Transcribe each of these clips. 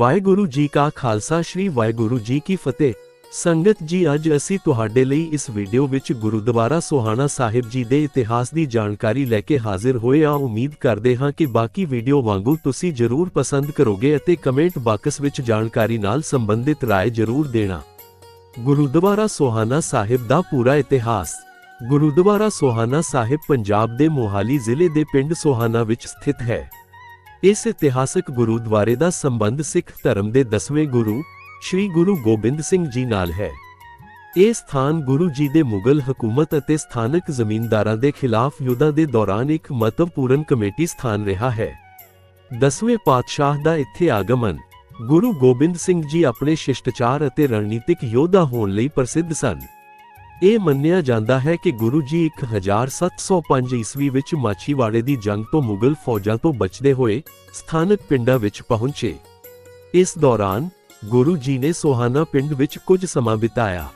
ਵਾਹਿਗੁਰੂ ਜੀ ਕਾ ਖਾਲਸਾ, ਸ੍ਰੀ ਵਾਹਿਗੁਰੂ ਜੀ ਕੀ ਫਤਿਹ। ਸੰਗਤ ਜੀ, ਅੱਜ ਅਸੀਂ ਤੁਹਾਡੇ ਲਈ ਇਸ ਵੀਡੀਓ ਵਿੱਚ ਗੁਰਦੁਆਰਾ ਸੋਹਾਣਾ ਸਾਹਿਬ ਜੀ ਦੇ ਇਤਿਹਾਸ ਦੀ ਜਾਣਕਾਰੀ ਲੈ ਕੇ ਹਾਜ਼ਰ ਹੋਏ ਹਾਂ। ਉਮੀਦ ਕਰਦੇ ਹਾਂ ਕਿ ਬਾਕੀ ਵੀਡੀਓ ਵਾਂਗੂ ਤੁਸੀਂ ਜ਼ਰੂਰ ਪਸੰਦ ਕਰੋਗੇ ਅਤੇ ਕਮੈਂਟ ਬਾਕਸ ਵਿੱਚ ਜਾਣਕਾਰੀ ਨਾਲ ਸੰਬੰਧਿਤ ਰਾਏ ਜ਼ਰੂਰ ਦੇਣਾ। ਗੁਰਦੁਆਰਾ ਸੋਹਾਣਾ ਸਾਹਿਬ ਦਾ ਪੂਰਾ ਇਤਿਹਾਸ। ਗੁਰਦੁਆਰਾ ਸੋਹਾਣਾ ਸਾਹਿਬ ਪੰਜਾਬ ਦੇ ਮੋਹਾਲੀ ਜ਼ਿਲ੍ਹੇ ਦੇ ਪਿੰਡ ਸੋਹਾਣਾ ਵਿੱਚ ਸਥਿਤ ਹੈ। ਇਸ ਇਤਿਹਾਸਕ ਗੁਰਦੁਆਰੇ ਦਾ ਸੰਬੰਧ ਸਿੱਖ ਧਰਮ ਦੇ 10ਵੇਂ ਗੁਰੂ ਸ੍ਰੀ ਗੁਰੂ ਗੋਬਿੰਦ ਸਿੰਘ ਜੀ ਨਾਲ ਹੈ। ਇਹ ਸਥਾਨ ਗੁਰੂ ਜੀ ਦੇ ਮੁਗਲ ਹਕੂਮਤ ਅਤੇ ਸਥਾਨਕ ਜ਼ਮੀਂਦਾਰਾਂ ਦੇ ਖਿਲਾਫ ਯੁੱਧਾਂ ਦੇ ਦੌਰਾਨ ਇੱਕ ਮਹੱਤਵਪੂਰਨ ਕਮੇਟੀ ਸਥਾਨ ਰਿਹਾ ਹੈ। 10ਵੇਂ ਪਾਤਸ਼ਾਹ ਦਾ ਇੱਥੇ ਆਗਮਨ ਗੁਰੂ ਗੋਬਿੰਦ ਸਿੰਘ ਜੀ ਆਪਣੇ ਸ਼ਿਸ਼ਟਾਚਾਰ ਅਤੇ ਰਣਨੀਤਿਕ ਯੋਧਾ ਹੋਣ ਲਈ ਪ੍ਰਸਿੱਧ ਸਨ। ਇਹ ਮੰਨਿਆ ਜਾਂਦਾ ਹੈ ਕਿ ਗੁਰੂ ਜੀ 1705 ਈਸਵੀ ਵਿੱਚ ਮਾਛੀਵਾੜੇ ਦੀ ਜੰਗ ਤੋਂ ਮੁਗਲ ਫੌਜਾਂ ਤੋਂ ਬਚਦੇ ਹੋਏ ਸਥਾਨਕ ਪਿੰਡਾਂ ਵਿੱਚ ਪਹੁੰਚੇ। ਇਸ ਦੌਰਾਨ ਗੁਰੂ ਜੀ ਨੇ ਸੋਹਾਨਾ ਪਿੰਡ ਵਿੱਚ ਕੁਝ ਸਮਾਂ ਬਿਤਾਇਆ।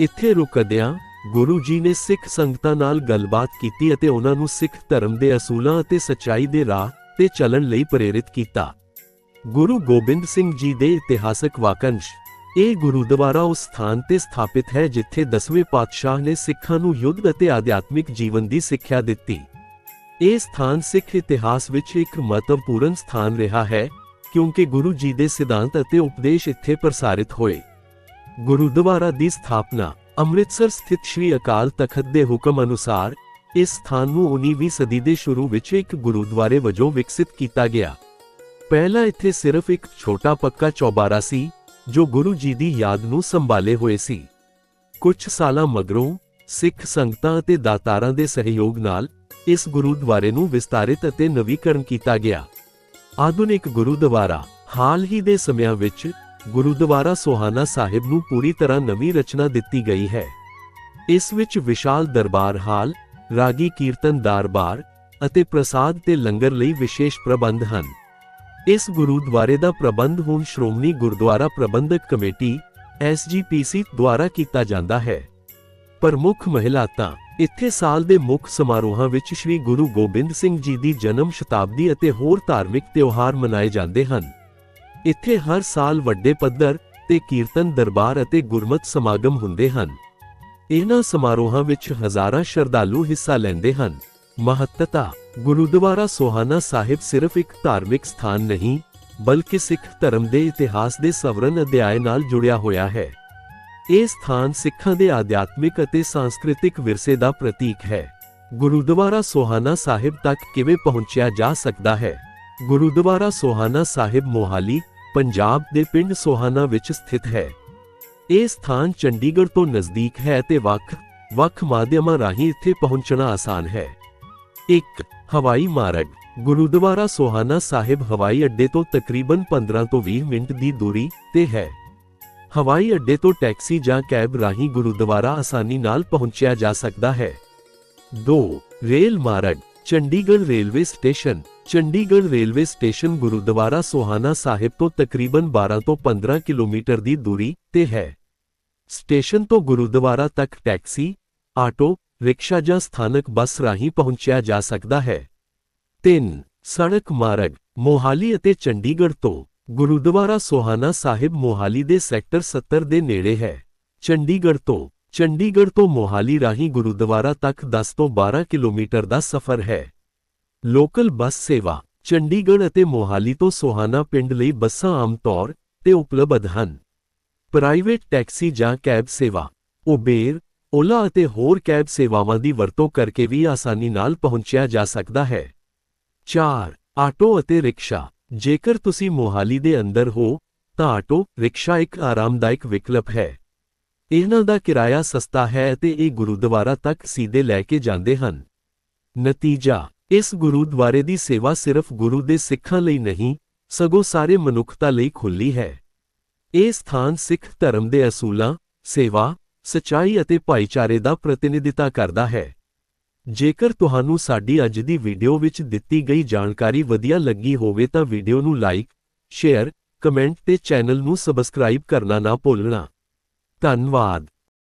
ਇੱਥੇ ਰੁਕਦਿਆਂ ਗੁਰੂ ਜੀ ਨੇ ਸਿੱਖ ਸੰਗਤਾਂ ਨਾਲ ਗੱਲਬਾਤ ਕੀਤੀ ਅਤੇ ਉਹਨਾਂ ਨੂੰ ਸਿੱਖ ਧਰਮ ਦੇ ਅਸੂਲਾਂ ਅਤੇ ਸੱਚਾਈ ਦੇ ਰਾਹ ਤੇ ਚੱਲਣ ਲਈ ਪ੍ਰੇਰਿਤ ਕੀਤਾ। ਗੁਰੂ ਗੋਬਿੰਦ ਸਿੰਘ ਜੀ ਦੇ ਇਤਿਹਾਸਕ ਵਾਕੰਸ਼ ਇਹ ਗੁਰਦੁਆਰਾ ਉਸ ਸਥਾਨ ਤੇ ਸਥਾਪਿਤ ਹੈ ਜਿੱਥੇ 10ਵੇਂ ਪਾਤਸ਼ਾਹ ਨੇ ਸਿੱਖਾਂ ਨੂੰ ਯੁੱਧ ਅਤੇ ਆਧਿਆਤਮਿਕ ਜੀਵਨ ਦੀ ਸਿੱਖਿਆ ਦਿੱਤੀ। ਇਹ ਸਥਾਨ ਸਿੱਖ ਇਤਿਹਾਸ ਵਿੱਚ ਇੱਕ ਮਹੱਤਵਪੂਰਨ ਸਥਾਨ ਰਿਹਾ ਹੈ, ਕਿਉਂਕਿ ਗੁਰੂ ਜੀ ਦੇ ਸਿਧਾਂਤ ਅਤੇ ਉਪਦੇਸ਼ ਇੱਥੇ ਪ੍ਰਸਾਰਿਤ ਹੋਏ। ਗੁਰਦੁਆਰਾ ਦੀ ਸਥਾਪਨਾ ਅੰਮ੍ਰਿਤਸਰ ਸਥਿਤ ਸ੍ਰੀ ਅਕਾਲ ਤਖਤ ਦੇ ਹੁਕਮ ਅਨੁਸਾਰ ਇਸ ਸਥਾਨ ਨੂੰ 19ਵੀਂ ਸਦੀ ਦੇ ਸ਼ੁਰੂ ਵਿੱਚ ਇੱਕ ਗੁਰਦੁਆਰੇ ਵਜੋਂ ਵਿਕਸਿਤ ਕੀਤਾ ਗਿਆ। ਪਹਿਲਾਂ ਇੱਥੇ ਸਿਰਫ ਇੱਕ ਛੋਟਾ ਪੱਕਾ ਚੌਬਾਰਾ ਸੀ ਜੋ ਗੁਰੂ ਜੀ ਦੀ ਯਾਦ ਨੂੰ ਸੰਭਾਲੇ ਹੋਏ ਸੀ। ਕੁਝ ਸਾਲਾਂ ਮਗਰੋਂ ਸਿੱਖ ਸੰਗਤਾਂ ਅਤੇ ਦਾਤਾਰਾਂ ਦੇ ਸਹਿਯੋਗ ਨਾਲ ਇਸ ਗੁਰਦੁਆਰੇ ਨੂੰ ਵਿਸਤਾਰਿਤ ਅਤੇ ਨਵੀਕਰਨ ਕੀਤਾ ਗਿਆ। ਆਧੁਨਿਕ ਗੁਰਦੁਆਰਾ ਹਾਲ ਹੀ ਦੇ ਸਮਿਆਂ ਵਿੱਚ ਗੁਰਦੁਆਰਾ ਸੋਹਾਨਾ ਸਾਹਿਬ ਨੂੰ ਪੂਰੀ ਤਰ੍ਹਾਂ ਨਵੀਂ ਰਚਨਾ ਦਿੱਤੀ ਗਈ ਹੈ। ਇਸ ਵਿੱਚ ਵਿਸ਼ਾਲ ਦਰਬਾਰ ਹਾਲ, ਰਾਗੀ ਕੀਰਤਨ ਦਰਬਾਰ ਅਤੇ ਪ੍ਰਸਾਦ ਤੇ ਲੰਗਰ ਲਈ ਵਿਸ਼ੇਸ਼ ਪ੍ਰਬੰਧ ਹਨ। ਇਸ ਗੁਰਦੁਆਰੇ ਦਾ ਪ੍ਰਬੰਧ ਹੁਣ ਸ਼੍ਰੋਮਣੀ ਗੁਰਦੁਆਰਾ ਪ੍ਰਬੰਧਕ ਕਮੇਟੀ ਐਸਜੀਪੀਸੀ ਦੁਆਰਾ ਕੀਤਾ ਜਾਂਦਾ ਹੈ। ਪ੍ਰਮੁੱਖ ਮਹਿਲਾ ਤਾਂ ਇੱਥੇ ਸਾਲ ਦੇ ਮੁੱਖ ਸਮਾਰੋਹਾਂ ਵਿੱਚ ਸ੍ਰੀ ਗੁਰੂ ਗੋਬਿੰਦ ਸਿੰਘ ਜੀ ਦੀ ਜਨਮ ਸ਼ਤਾਬਦੀ ਅਤੇ ਹੋਰ ਧਾਰਮਿਕ ਤਿਉਹਾਰ ਮਨਾਏ ਜਾਂਦੇ ਹਨ। ਇੱਥੇ ਹਰ ਸਾਲ ਵੱਡੇ ਪੱਧਰ ਤੇ ਕੀਰਤਨ ਦਰਬਾਰ ਅਤੇ ਗੁਰਮਤ ਸਮਾਗਮ ਹੁੰਦੇ ਹਨ। ਇਹਨਾਂ ਸਮਾਰੋਹਾਂ ਵਿੱਚ ਹਜ਼ਾਰਾਂ ਸ਼ਰਧਾਲੂ ਹਿੱਸਾ ਲੈਂਦੇ ਹਨ। ਮਹੱਤਤਾ, ਗੁਰਦੁਆਰਾ ਸੋਹਾਨਾ ਸਾਹਿਬ ਸਿਰਫ ਇੱਕ ਧਾਰਮਿਕ ਸਥਾਨ ਨਹੀਂ, ਬਲਕਿ ਸਿੱਖ ਧਰਮ ਦੇ ਇਤਿਹਾਸ ਦੇ ਸਵਰਨ ਅਧਿਆਇ ਨਾਲ ਜੁੜਿਆ ਹੋਇਆ ਹੈ। ਇਹ ਸਥਾਨ ਸਿੱਖਾਂ ਦੇ ਆਧਿਆਤਮਿਕ ਅਤੇ ਸੰਸਕ੍ਰਿਤਿਕ ਵਿਰਸੇ ਦਾ ਪ੍ਰਤੀਕ ਹੈ। ਗੁਰਦੁਆਰਾ ਸੋਹਾਨਾ ਸਾਹਿਬ ਤੱਕ ਕਿਵੇਂ ਪਹੁੰਚਿਆ ਜਾ ਸਕਦਾ ਹੈ? ਗੁਰਦੁਆਰਾ ਸੋਹਾਨਾ ਸਾਹਿਬ ਮੋਹਾਲੀ, ਪੰਜਾਬ ਦੇ ਪਿੰਡ ਸੋਹਾਨਾ ਵਿੱਚ ਸਥਿਤ ਹੈ। ਇਹ ਸਥਾਨ ਚੰਡੀਗੜ੍ਹ ਤੋਂ ਨਜ਼ਦੀਕ ਹੈ ਅਤੇ ਵੱਖ ਵੱਖ ਮਾਧਿਅਮਾਂ ਰਾਹੀਂ ਇੱਥੇ ਪਹੁੰਚਣਾ ਆਸਾਨ ਹੈ। 1 ਹਵਾਈ ਮਾਰਗ, ਗੁਰਦੁਆਰਾ ਸੋਹਾਨਾ ਸਾਹਿਬ ਹਵਾਈ ਅੱਡੇ ਤੋਂ ਤਕਰੀਬਨ 15 ਤੋਂ 20 ਮਿੰਟ ਦੀ ਦੂਰੀ ਤੇ ਹੈ। ਹਵਾਈ ਅੱਡੇ ਤੋਂ ਟੈਕਸੀ ਜਾਂ ਕੈਬ ਰਾਹੀਂ ਗੁਰਦੁਆਰਾ ਆਸਾਨੀ ਨਾਲ ਪਹੁੰਚਿਆ ਜਾ ਸਕਦਾ ਹੈ। 2 ਰੇਲ ਮਾਰਗ, Chandigarh railway station, Chandigarh railway station Gurdwara Sohana Sahib ਤੋਂ ਤਕਰੀਬਨ 12 ਤੋਂ 15 ਕਿਲੋਮੀਟਰ ਦੀ ਦੂਰੀ ਤੇ ਹੈ। ਸਟੇਸ਼ਨ ਤੋਂ ਗੁਰਦੁਆਰਾ ਤੱਕ ਟੈਕਸੀ, ਆਟੋ ਰਿਕਸ਼ਾ ਜਾਂ ਸਥਾਨਕ ਬੱਸ ਰਾਹੀਂ ਪਹੁੰਚਿਆ ਜਾ ਸਕਦਾ ਹੈ। 3 ਸੜਕ ਮਾਰਗ, ਮੋਹਾਲੀ ਅਤੇ ਚੰਡੀਗੜ੍ਹ ਤੋਂ ਗੁਰਦੁਆਰਾ ਸੋਹਾਨਾ ਸਾਹਿਬ ਮੋਹਾਲੀ ਦੇ ਸੈਕਟਰ 70 ਦੇ ਨੇੜੇ ਹੈ। ਚੰਡੀਗੜ੍ਹ ਤੋਂ ਚੰਡੀਗੜ੍ਹ ਤੋਂ ਮੋਹਾਲੀ ਰਾਹੀਂ ਗੁਰਦੁਆਰਾ ਤੱਕ 10 ਤੋਂ 12 ਕਿਲੋਮੀਟਰ ਦਾ ਸਫ਼ਰ ਹੈ। ਲੋਕਲ ਬੱਸ ਸੇਵਾ, ਚੰਡੀਗੜ੍ਹ ਅਤੇ ਮੋਹਾਲੀ ਤੋਂ ਸੋਹਾਨਾ ਪਿੰਡ ਲਈ ਬੱਸਾਂ ਆਮ ਤੌਰ ਤੇ ਉਪਲਬਧ ਹਨ। ਪ੍ਰਾਈਵੇਟ ਟੈਕਸੀ ਜਾਂ ਕੈਬ ਸੇਵਾ, ਉਬੇਰ ਓਲਾ ਅਤੇ ਹੋਰ ਕੈਬ ਸੇਵਾਵਾਂ ਦੀ ਵਰਤੋਂ ਕਰਕੇ ਵੀ ਆਸਾਨੀ ਨਾਲ ਪਹੁੰਚਿਆ ਜਾ ਸਕਦਾ ਹੈ। 4 ਆਟੋ ਅਤੇ ਰਿਕਸ਼ਾ। ਜੇਕਰ ਤੁਸੀਂ ਮੋਹਾਲੀ ਦੇ ਅੰਦਰ ਹੋ, ਤਾਂ ਆਟੋ, ਰਿਕਸ਼ਾ ਇੱਕ ਆਰਾਮਦਾਇਕ ਵਿਕਲਪ ਹੈ। ਇਹਨਾਂ ਦਾ ਕਿਰਾਇਆ ਸਸਤਾ ਹੈ ਅਤੇ ਇਹ ਗੁਰਦੁਆਰਾ ਤੱਕ ਸਿੱਧੇ ਲੈ ਕੇ ਜਾਂਦੇ ਹਨ। ਨਤੀਜਾ, ਇਸ ਗੁਰਦੁਆਰੇ ਦੀ ਸੇਵਾ ਸਿਰਫ ਗੁਰੂ ਦੇ ਸਿੱਖਾਂ ਲਈ ਨਹੀਂ, ਸਗੋਂ ਸਾਰੇ ਮਨੁੱਖਤਾ ਲਈ ਖੁੱਲੀ ਹੈ। ਇਹ ਸਥਾਨ ਸਿੱਖ ਧਰਮ ਦੇ ਅਸੂਲਾਂ, ਸੇਵਾ ਸਚਾਈ ਅਤੇ ਭਾਈਚਾਰੇ ਦਾ ਪ੍ਰਤੀਨਿਧਤਾ ਕਰਦਾ ਹੈ। ਜੇਕਰ ਤੁਹਾਨੂੰ ਸਾਡੀ ਅੱਜ ਦੀ ਵੀਡੀਓ ਵਿੱਚ ਦਿੱਤੀ ਗਈ ਜਾਣਕਾਰੀ ਵਧੀਆ ਲੱਗੀ ਹੋਵੇ ਤਾਂ ਵੀਡੀਓ ਨੂੰ ਲਾਈਕ, ਸ਼ੇਅਰ, ਕਮੈਂਟ ਤੇ ਚੈਨਲ ਨੂੰ ਸਬਸਕ੍ਰਾਈਬ ਕਰਨਾ ਨਾ ਭੁੱਲਣਾ। ਧੰਨਵਾਦ।